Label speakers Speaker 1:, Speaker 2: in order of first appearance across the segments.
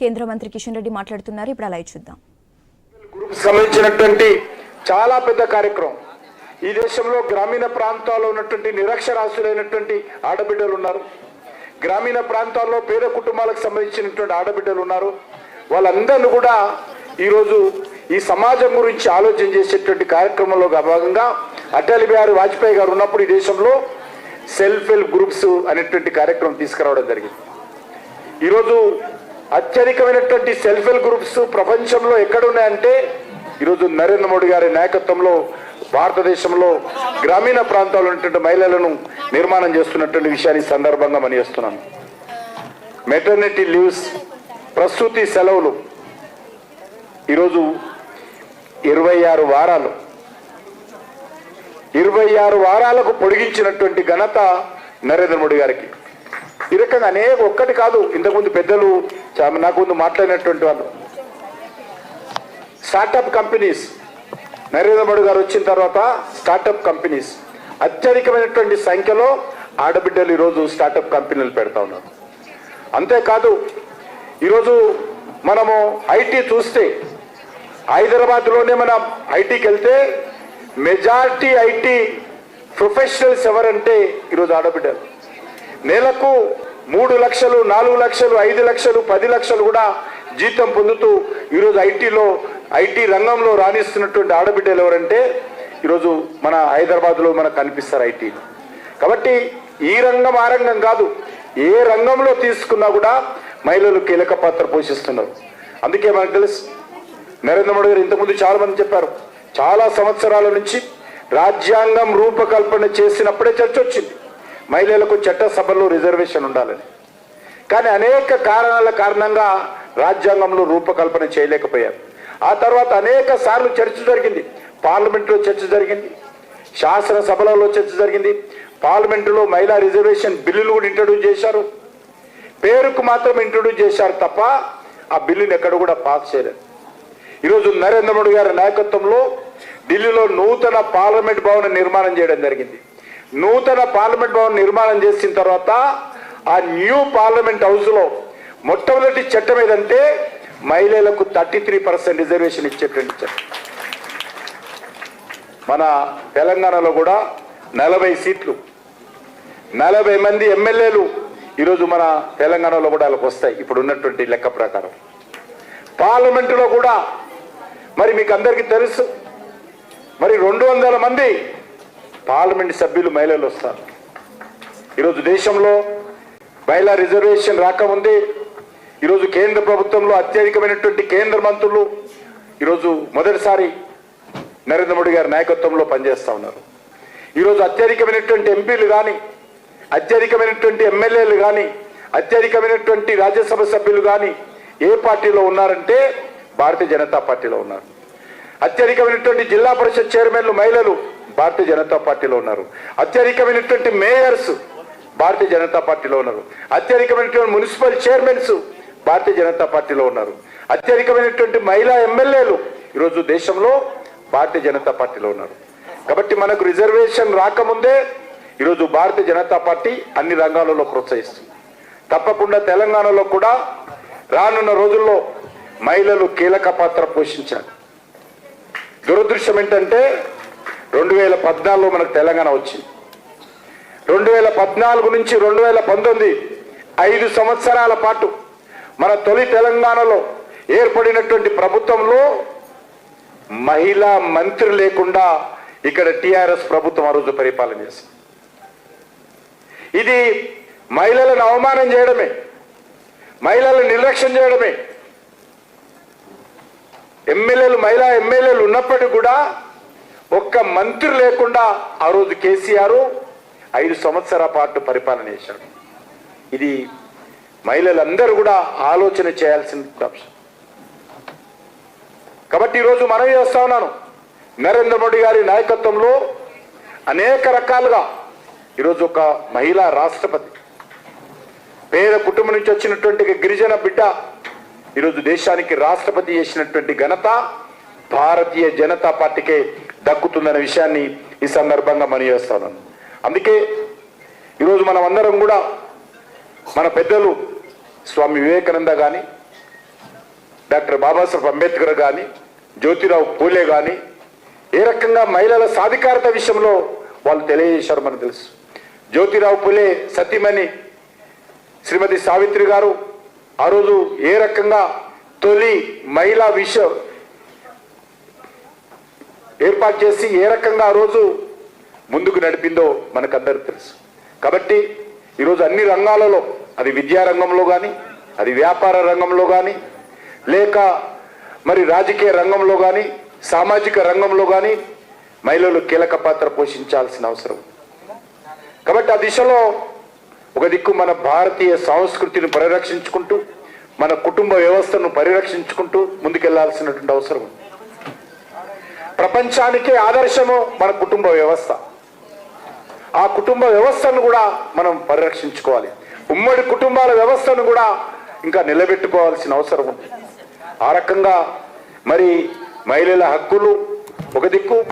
Speaker 1: కేంద్ర మంత్రి కిషన్ రెడ్డి మాట్లాడుతున్నారు. ఇప్పుడు అలా చూద్దాం.
Speaker 2: సంబంధించినటువంటి చాలా పెద్ద కార్యక్రమం. ఈ దేశంలో గ్రామీణ ప్రాంతాల్లో ఉన్నటువంటి నిరక్షరాస్యులైనటువంటి ఆడబిడ్డలు ఉన్నారు. గ్రామీణ ప్రాంతాల్లో పేద కుటుంబాలకు సంబంధించినటువంటి ఆడబిడ్డలు ఉన్నారు. వాళ్ళందరినీ కూడా ఈరోజు ఈ సమాజం గురించి ఆలోచన చేసేటువంటి కార్యక్రమంలో భాగంగా అటల్ బిహారీ వాజ్పేయి గారు ఉన్నప్పుడు ఈ దేశంలో సెల్ఫ్ హెల్ప్ గ్రూప్స్ అనేటువంటి కార్యక్రమం తీసుకురావడం జరిగింది. ఈరోజు అత్యధికమైనటువంటి సెల్ఫ్ హెల్ప్ గ్రూప్స్ ప్రపంచంలో ఎక్కడున్నాయంటే ఈరోజు నరేంద్ర మోడీ గారి నాయకత్వంలో భారతదేశంలో గ్రామీణ ప్రాంతాల్లో ఉన్నటువంటి మహిళలను నిర్మాణం చేస్తున్నటువంటి విషయాన్ని సందర్భంగా మనిస్తున్నాను మెటర్నిటీ లీవ్స్ ప్రసూతి సెలవులు. ఈరోజు ఇరవై ఆరు వారాలు. ఇరవై ఆరు వారాలకు పొడిగించినటువంటి ఘనత నరేంద్ర మోడీ గారికి. ఈ రకంగా అనేక ఒక్కటి కాదు ఇంతకుముందు పెద్దలు నాకు ముందు మాట్లాడినటువంటి వాళ్ళు. స్టార్టప్ కంపెనీస్ నరేంద్ర మోడీ గారు వచ్చిన తర్వాత స్టార్టప్ కంపెనీస్ అత్యధికమైనటువంటి సంఖ్యలో ఆడబిడ్డలు ఈరోజు స్టార్టప్ కంపెనీలు పెడతా ఉన్నారు. అంతేకాదు ఈరోజు మనము ఐటీ చూస్తే హైదరాబాద్లోనే మనం ఐటీకి వెళ్తే మెజార్టీ ఐటీ ప్రొఫెషనల్స్ ఎవరంటే ఈరోజు ఆడబిడ్డలు. నెలకు మూడు లక్షలు నాలుగు లక్షలు ఐదు లక్షలు పది లక్షలు కూడా జీతం పొందుతూ ఈరోజు ఐటీలో ఐటీ రంగంలో రాణిస్తున్నటువంటి ఆడబిడ్డలు ఎవరంటే ఈరోజు మన హైదరాబాద్లో మనకు కనిపిస్తారు ఐటీ. కాబట్టి ఈ రంగం ఆ రంగం కాదు. ఏ రంగంలో తీసుకున్నా కూడా మహిళలు కీలక పాత్ర పోషిస్తున్నారు. అందుకే మనకు తెలుసు నరేంద్ర మోడీ గారు ఇంతకుముందు చాలా మంది చెప్పారు చాలా సంవత్సరాల నుంచి రాజ్యాంగం రూపకల్పన చేసినప్పుడే చర్చ వచ్చింది. మహిళలకు చట్టసభలో రిజర్వేషన్ ఉండాలని. కానీ అనేక కారణాల కారణంగా రాజ్యాంగంలో రూపకల్పన చేయలేకపోయారు. ఆ తర్వాత అనేక సార్లు చర్చ జరిగింది. పార్లమెంట్లో చర్చ జరిగింది. శాసనసభలలో చర్చ జరిగింది. పార్లమెంటులో మహిళా రిజర్వేషన్ బిల్లులు కూడా ఇంట్రడ్యూస్ చేశారు. పేరుకు మాత్రం ఇంట్రడ్యూస్ చేశారు తప్ప ఆ బిల్లుని ఎక్కడ కూడా పాస్ చేయలేదు. ఈరోజు నరేంద్ర మోడీ గారి నాయకత్వంలో ఢిల్లీలో నూతన పార్లమెంట్ భవన నిర్మాణం చేయడం జరిగింది. నూతన పార్లమెంట్ భవన్ నిర్మాణం చేసిన తర్వాత ఆ న్యూ పార్లమెంట్ హౌస్లో మొట్టమొదటి చట్టం ఏదంటే మహిళలకు థర్టీ త్రీ పర్సెంట్ రిజర్వేషన్ ఇచ్చేటువంటి చట్టం. మన తెలంగాణలో కూడా నలభై సీట్లు. నలభై మంది ఎమ్మెల్యేలు ఈరోజు మన తెలంగాణలో కూడా వాళ్ళకి వస్తాయి. ఇప్పుడు ఉన్నటువంటి లెక్క ప్రకారం. పార్లమెంటులో కూడా మరి మీకు అందరికీ తెలుసు. మరి రెండు వందల మంది పార్లమెంట్ సభ్యులు మహిళలు వస్తారు. ఈరోజు దేశంలో మహిళా రిజర్వేషన్ రాకముందే ఈరోజు కేంద్ర ప్రభుత్వంలో అత్యధికమైనటువంటి కేంద్ర మంత్రులు ఈరోజు మొదటిసారి నరేంద్ర మోడీ గారి నాయకత్వంలో పనిచేస్తూ ఉన్నారు. ఈరోజు అత్యధికమైనటువంటి ఎంపీలు కానీ అత్యధికమైనటువంటి ఎమ్మెల్యేలు కానీ అత్యధికమైనటువంటి రాజ్యసభ సభ్యులు కానీ ఏ పార్టీలో ఉన్నారంటే భారతీయ జనతా పార్టీలో ఉన్నారు. అత్యధికమైనటువంటి జిల్లా పరిషత్ చైర్మన్లు మహిళలు భారతీయ జనతా పార్టీలో ఉన్నారు. అత్యధికమైనటువంటి మేయర్స్ భారతీయ జనతా పార్టీలో ఉన్నారు. అత్యధికమైనటువంటి మున్సిపల్ చైర్మన్స్ భారతీయ జనతా పార్టీలో ఉన్నారు. అత్యధికమైనటువంటి మహిళా ఎమ్మెల్యేలు ఈరోజు దేశంలో భారతీయ జనతా పార్టీలో ఉన్నారు. కాబట్టి మనకు రిజర్వేషన్ రాకముందే ఈరోజు భారతీయ జనతా పార్టీ అన్ని రంగాలలో ప్రోత్సహిస్తుంది. తప్పకుండా తెలంగాణలో కూడా రానున్న రోజుల్లో మహిళలు కీలక పాత్ర పోషించాలి. దురదృష్టం ఏంటంటే రెండు వేల పద్నాలుగులో మనకు తెలంగాణ వచ్చింది. రెండు వేల పద్నాలుగు నుంచి రెండు వేల పంతొమ్మిది ఐదు సంవత్సరాల పాటు మన తొలి తెలంగాణలో ఏర్పడినటువంటి ప్రభుత్వంలో మహిళా మంత్రి లేకుండా ఇక్కడ టిఆర్ఎస్ ప్రభుత్వం ఆ రోజు పరిపాలన చేసింది. ఇది మహిళలను అవమానం చేయడమే మహిళలను నిర్లక్ష్యం చేయడమే. ఎమ్మెల్యేలు మహిళా ఎమ్మెల్యేలు ఉన్నప్పటికీ కూడా ఒక్క మంత్రి లేకుండా ఆ రోజు కేసీఆర్ ఐదు సంవత్సరాల పాటు పరిపాలన చేశాడు. ఇది మహిళలందరూ కూడా ఆలోచన చేయాల్సిన అంశం. కాబట్టి ఈరోజు మనం చేస్తా ఉన్నాను. నరేంద్ర మోడీ గారి నాయకత్వంలో అనేక రకాలుగా ఈరోజు ఒక మహిళా రాష్ట్రపతి పేద కుటుంబం నుంచి వచ్చినటువంటి గిరిజన బిడ్డ ఈరోజు దేశానికి రాష్ట్రపతి చేసినటువంటి ఘనత భారతీయ జనతా పార్టీకే దక్కుతుందనే విషయాన్ని ఈ సందర్భంగా మనం చేస్తాను. అందుకే ఈరోజు మనం అందరం కూడా మన పెద్దలు స్వామి వివేకానంద కానీ డాక్టర్ బాబాసాహెబ్ అంబేద్కర్ కానీ జ్యోతిరావు పూలే కానీ ఏ రకంగా మహిళల సాధికారత విషయంలో వాళ్ళు తెలియజేశారు మనకు తెలుసు. జ్యోతిరావు పూలే సతీమణి శ్రీమతి సావిత్రి గారు ఆ రోజు ఏ రకంగా తొలి మహిళా విష ఏర్పాటు చేసి ఏ రకంగా ఆ రోజు ముందుకు నడిపిందో మనకందరికి తెలుసు. కాబట్టి ఈరోజు అన్ని రంగాలలో అది విద్యారంగంలో కానీ అది వ్యాపార రంగంలో కానీ లేక మరి రాజకీయ రంగంలో కానీ సామాజిక రంగంలో కానీ మహిళలు కీలక పాత్ర పోషించాల్సిన అవసరం. కాబట్టి ఆ దిశలో ఒక దిక్కు మన భారతీయ సంస్కృతిని పరిరక్షించుకుంటూ మన కుటుంబ వ్యవస్థను పరిరక్షించుకుంటూ ముందుకెళ్ళాల్సినటువంటి అవసరం ఉంది. ప్రపంచానికే ఆదర్శము మన కుటుంబ వ్యవస్థ. ఆ కుటుంబ వ్యవస్థను కూడా మనం పరిరక్షించుకోవాలి. ఉమ్మడి కుటుంబాల వ్యవస్థను కూడా ఇంకా నిలబెట్టుకోవాల్సిన అవసరం ఉంది. ఆ రకంగా మరి మహిళల హక్కులు ఒక దిక్కు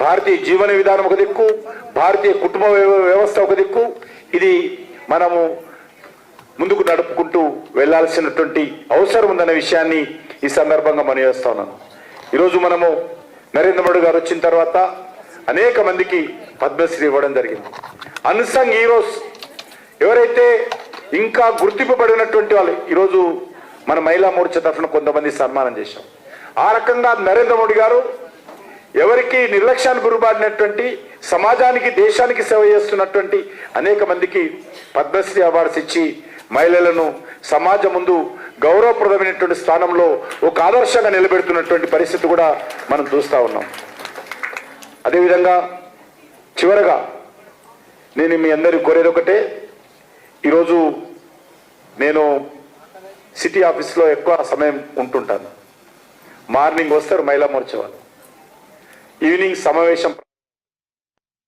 Speaker 2: భారతీయ జీవన విధానం ఒక దిక్కు భారతీయ కుటుంబ వ్యవ- వ్యవస్థ ఒక దిక్కు. ఇది మనము ముందుకు నడుపుకుంటూ వెళ్ళాల్సినటువంటి అవసరం ఉందనే విషయాన్ని ఈ సందర్భంగా మనం చేస్తా ఉన్నాను. ఈరోజు మనము నరేంద్ర మోడీ గారు వచ్చిన తర్వాత అనేక మందికి పద్మశ్రీ ఇవ్వడం జరిగింది. అన్సంగ్ హీరోస్ ఎవరైతే ఇంకా గుర్తింపబడినటువంటి వాళ్ళు ఈరోజు మన మహిళా మోర్చా తరఫున కొంతమంది సన్మానం చేశాం. ఆ రకంగా నరేంద్ర మోడీ గారు ఎవరికి నిర్లక్ష్యానికి గురిబాడినటువంటి సమాజానికి దేశానికి సేవ చేస్తున్నటువంటి అనేక మందికి పద్మశ్రీ అవార్డ్స్ ఇచ్చి మహిళలను సమాజం ముందు గౌరవప్రదమైనటువంటి స్థానంలో ఒక ఆదర్శంగా నిలబెడుతున్నటువంటి పరిస్థితి కూడా మనం చూస్తూ ఉన్నాం. అదేవిధంగా చివరగా నేను మీ అందరికి కోరేది ఒకటే ఈరోజు నేను సిటీ ఆఫీస్లో ఎక్కువ సమయం ఉంటుంటాను. మార్నింగ్ వస్తారు మహిళా మోర్చా వాళ్ళు. ఈవినింగ్ సమావేశం